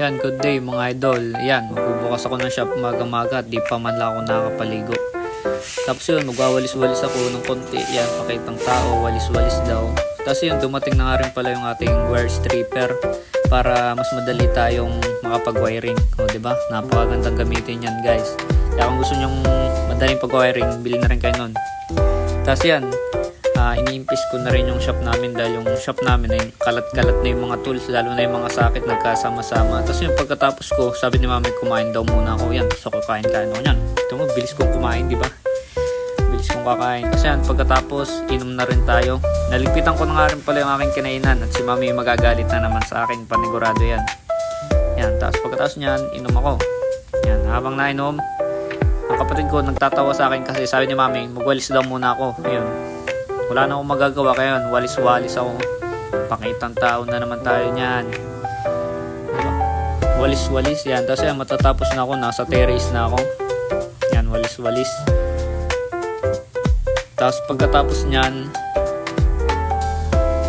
Yan, good day mga idol. Yan, magbubukas ako ng shop maga-maga at di pa man lang ako nakakapaligo. Tapos yun, magwawalis-walis ako ng konti. Yan, pakitang tao, walis-walis daw. Tapos yun, dumating na nga rin pala yung ating wire stripper para mas madali tayong makapag-wiring. O, ba? Napakagandang gamitin yan, guys. Kaya kung gusto nyong madaling pag-wiring, bili na rin kayo nun. Tapos yan, ah iniimpis ko na rin yung shop namin dahil yung shop namin ay kalat-kalat na yung mga tools, lalo na yung mga sakit nagkasama-sama. Tapos yung pagkatapos ko, sabi ni mami, kumain daw muna ako. Yan, kakain-kain ako yan. Ito mo, bilis kong kumain, di ba? Bilis kong kakain. Kasi yan, pagkatapos, inom na rin tayo. Naligpitan ko na nga rin pala yung aking kinainan at si mami magagalit na naman sa akin, panigurado yan. Yan, tapos pagkatapos niyan, inom ako. Yan, habang nainom, ang kapatid ko nagtatawa sa akin kasi sabi ni mami, magwalis daw muna ako. Ayun. Wala na akong magagawa kaya walis-walis ako. Pakitang tao na naman tayo niyan. Diba? Walis-walis yan. Tapos matatapos na ako, nasa terrace na ako. Yan, walis-walis. Tapos pagkatapos niyan,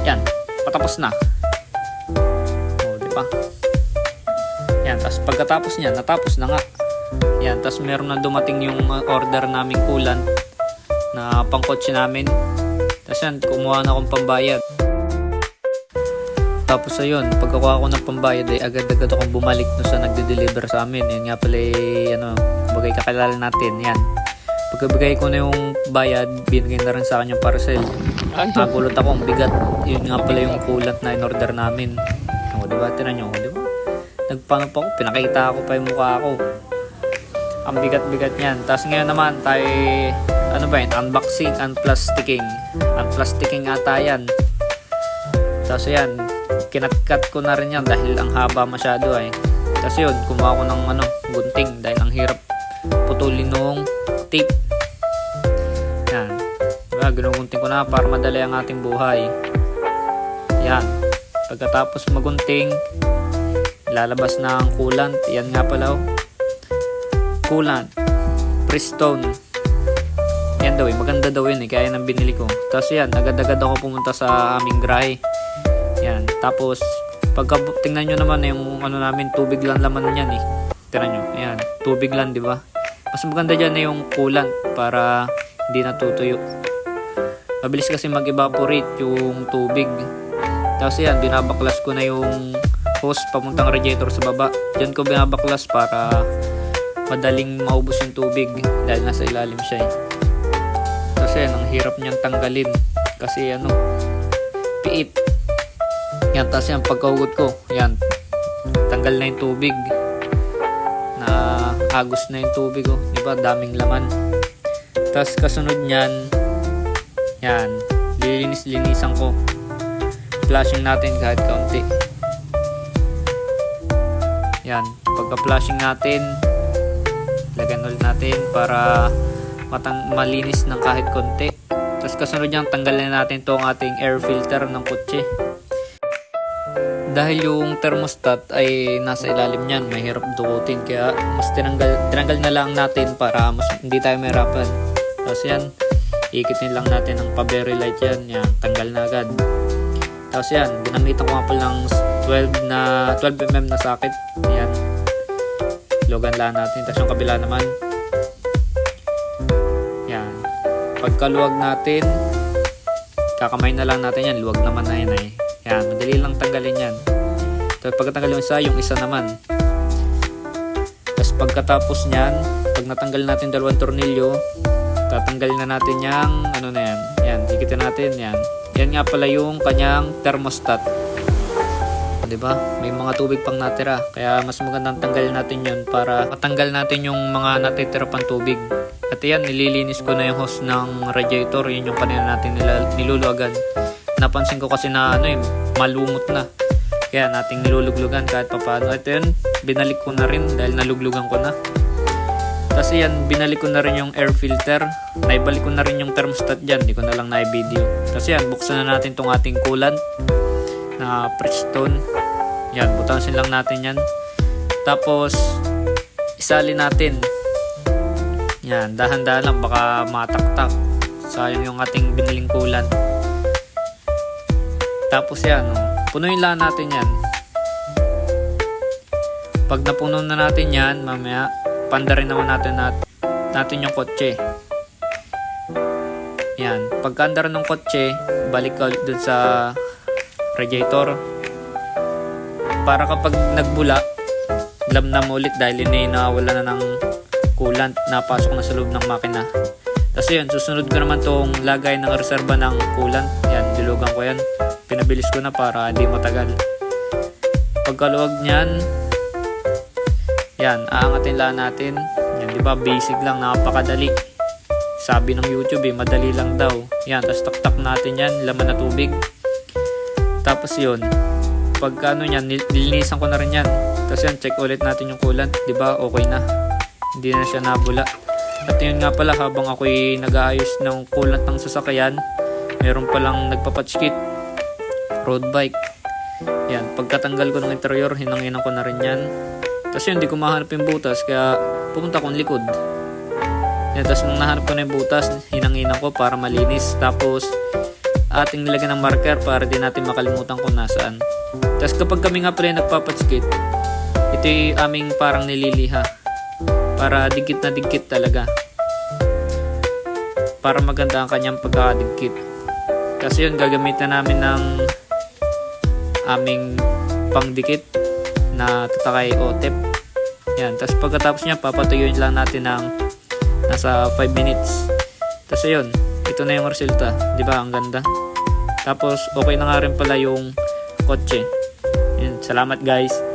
yan, patapos na. O, di ba? Yan, tapos pagkatapos niyan, natapos na nga. Yan, tapos meron na dumating yung order naming coolant na pangkotse namin. Tapos yan, kumuha na akong pambayad. Tapos ayun, pagkakuha ko ng pambayad ay agad-agad akong bumalik no sa nagde-deliver sa amin. Yan nga pala ay, ano, bagay kakilala natin. Yan. Pagkabigay ko na yung bayad, binigay na rin sa akin yung parcel. Nagulot ako, ang bigat. Yun nga pala yung coolant na in-order namin. O, diba? Tinan nyo, di ba? Nagpano pa ako, pinakita ko pa yung mukha ko. Ang bigat-bigat niyan. Tapos ngayon naman, tayo, ano ba yun, unboxing, unplasticking. Unplasticking ata yan. Tapos yan, kinatkat ko na rin yan dahil ang haba masyado ay. Tapos yun, kumuha ko ng ano, gunting dahil ang hirap putulin nung tape. Yan. Diba, ginugunting ko na para madali ang ating buhay. Yan. Pagkatapos magunting, lalabas na ang coolant. Yan nga pala oh. Coolant. Prestone. Yan daw eh. Maganda daw yun eh. Kaya nang binili ko. Tapos yan. Agad-agad ako pumunta sa aming grahe. Yan. Tapos, pagka tingnan nyo naman yung ano namin, tubig lang laman yan eh. Tingnan nyo. Ayan. Tubig lang, di ba? Mas maganda dyan na yung coolant para hindi natutuyo. Mabilis kasi mag-evaporate yung tubig. Tapos yan, binabaklas ko na yung hose pamuntang radiator sa baba. Diyan ko binabaklas para madaling maubos yung tubig dahil nasa ilalim siya eh. Yan, ang hirap niyang tanggalin. Kasi ano, piit. Yan, tapos yan, pagkahugot ko, yan, tanggal na yung tubig. Na agos na yung tubig oh. Di ba? Daming laman. Tapos kasunod niyan, yan, lilinis-linisan ko. Flashing natin kahit kaunti. Yan, pagka-flashing natin, lagyan ulit natin para matang malinis ng kahit konti. Tapos kasunod niyan, tanggalin natin tong ating air filter ng kotse. Dahil yung thermostat ay nasa ilalim niyan, mahirap dukutin kaya mas tinanggal, tinanggal na lang natin para mas hindi tayo mahirapan. Tapos yan, ikitin lang natin ng pa-very light yan, yan, tanggal na agad. Tapos yan, ginamitan ko nga pala ng 12 na 12mm na socket. Yan. Logan lang natin. Tapos yung kabila naman. Pagkaluwag natin, kakamay na lang natin yan. Luwag naman na yan eh. Yan, madali lang tanggalin yan. Tapos pagkatanggal yung isa, yung isa naman. Tapos pagkatapos niyan, pag natanggal natin dalawang tornilyo, tatanggalin na natin yung ano na yan. Yan, ikitin natin yan. Yan nga pala yung kanyang thermostat. 'Di ba? May mga tubig pang natira. Kaya mas magandang tanggalin natin 'yon para matanggal natin yung mga natitira pang tubig. At yan, nililinis ko na yung hose ng radiator. Yun yung kanina natin nila. Napansin ko kasi na ano yun, malumot na. Kaya nating niluluglugan kahit papaano. Ito yun, binalik ko na rin dahil naluglugan ko na. Tapos yan, binalik ko na rin yung air filter. Naibalik ko na rin yung thermostat dyan. Hindi ko na lang na-video. Tapos yan, buksan na natin tong ating coolant na Prestone. Yan, butansin lang natin yan. Tapos, isali natin. Yan, dahan-dahan lang. Baka mataktak. Sayang yung ating biniling coolant. Tapos yan, oh, punuin lang natin yan. Pag napuno na natin yan, mamaya, panda rin naman natin nat natin yung kotse. Yan. Pagka andar ng kotse, balik ka ulit sa radiator. Para kapag nagbula, lamnam ulit dahil yun ay nawala na ng coolant na pasok na sa loob ng makina. Tapos yun, susunod ko naman tong lagay ng reserba ng coolant. Yan, dilugan ko yan. Pinabilis ko na para hindi matagal. Pagkaluwag niyan, yan, aangatin lang natin. Yan, di ba? Basic lang, napakadali. Sabi ng YouTube eh, madali lang daw. Yan, tapos taktak natin yan, laman na tubig. Tapos yun, pagka ano yan, nil- nilinisan ko na rin yan. Tapos yan, check ulit natin yung coolant, di ba? Okay na. Hindi na siya nabula. At yun nga pala, habang ako'y nag-aayos ng coolant ng sasakyan, meron palang nagpapatch kit. Road bike. Yan, pagkatanggal ko ng interior, hinanginan ko na rin yan. Tapos yun, hindi ko mahanap yung butas, kaya pumunta akong likod. Yan, tapos nung nahanap ko na yung butas, hinanginan ko para malinis. Tapos, ating nilagyan ng marker para di natin makalimutan kung nasaan. Tapos kapag kami nga yung nagpapatskit, ito yung aming parang nililiha. Para dikit na dikit talaga. Para maganda ang kanyang pagkakadikit. Kasi yun, gagamitan namin ng aming pangdikit na tatakay o tip. Yan. Tapos pagkatapos niya, papatuyuin lang natin ng nasa 5 minutes. Tapos yun, ito na yung resulta. Di ba? Ang ganda. Tapos okay na nga rin pala yung kotse. Yun. Salamat guys.